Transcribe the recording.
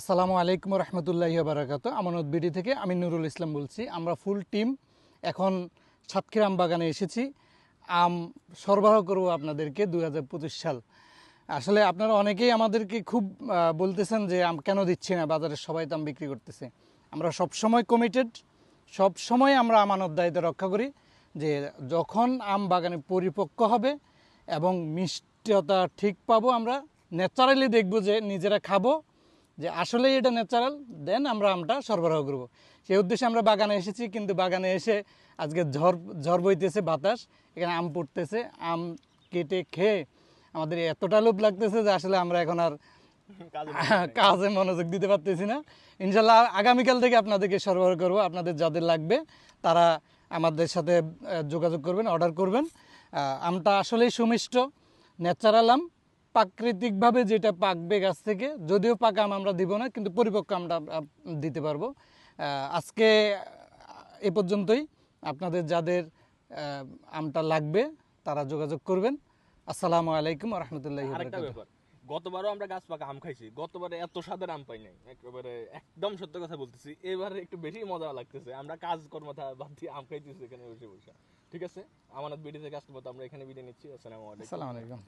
আসসালামু আলাইকুম রহমতুল্লাহ বারাকাত আমানত বিডি থেকে আমি নুরুল ইসলাম বলছি। আমরা ফুল টিম এখন সাতক্ষীর আম বাগানে এসেছি। আম সরবরাহ করব আপনাদেরকে দু পঁচিশ সাল। আসলে আপনারা অনেকেই আমাদেরকে খুব বলতেছেন যে আম কেন দিচ্ছি না, বাজারে সবাই তো আম বিক্রি করতেছে। আমরা সব সময় কমিটেড সব সময় আমরা আমানত দায়িত্ব রক্ষা করি যে যখন আম বাগানে পরিপক্ক হবে এবং মিষ্টতা ঠিক পাবো আমরা ন্যাচারালি দেখব যে নিজেরা খাব। যে আসলেই এটা ন্যাচারাল দেন আমরা আমটা সরবরাহ করব। সেই উদ্দেশ্যে আমরা বাগানে এসেছি কিন্তু বাগানে এসে আজকে ঝড় ঝড় বইতেছে বাতাস এখানে আম পড়তেছে আম কেটে খেয়ে আমাদের এতটা লোভ লাগতেছে যে আসলে আমরা এখন আর কাজে মনোযোগ দিতে পারতেছি না। ইনশাল্লাহ আগামীকাল থেকে আপনাদেরকে সরবরাহ করব আপনাদের যাদের লাগবে তারা আমাদের সাথে যোগাযোগ করবেন অর্ডার করবেন। আমটা আসলেই সুমিষ্ট ন্যাচারাল আম। প্রাকৃতিকভাবে যেটা পাকবে গাছ থেকে যদিও পাকা আম আমরা দিব না কিন্তু পরিপক্ক আমরা দিতে পারব। আজকে এ পর্যন্তই। আপনাদের যাদের আমটা লাগবে তারা যোগাযোগ করবেন। আসসালামু আলাইকুম রহমতুল্লাহ গতবারও আমরা গাছ পাকা আম খাইছি গতবারে এত স্বাদের আম পাই নাই। একেবারে একদম সত্য কথা বলতেছি এবারে একটু বেশি মজা লাগতেছে। আমরা কাজ কর্মতা বাদ দিয়ে আম খাইতেছি এখানে বসে বসে। ঠিক আছে? আমানত বিডি থেকে আজকের আমরা এখানে বিদায় নিচ্ছি। আসসালামু আলাইকুম। আসসালামু আলাইকুম।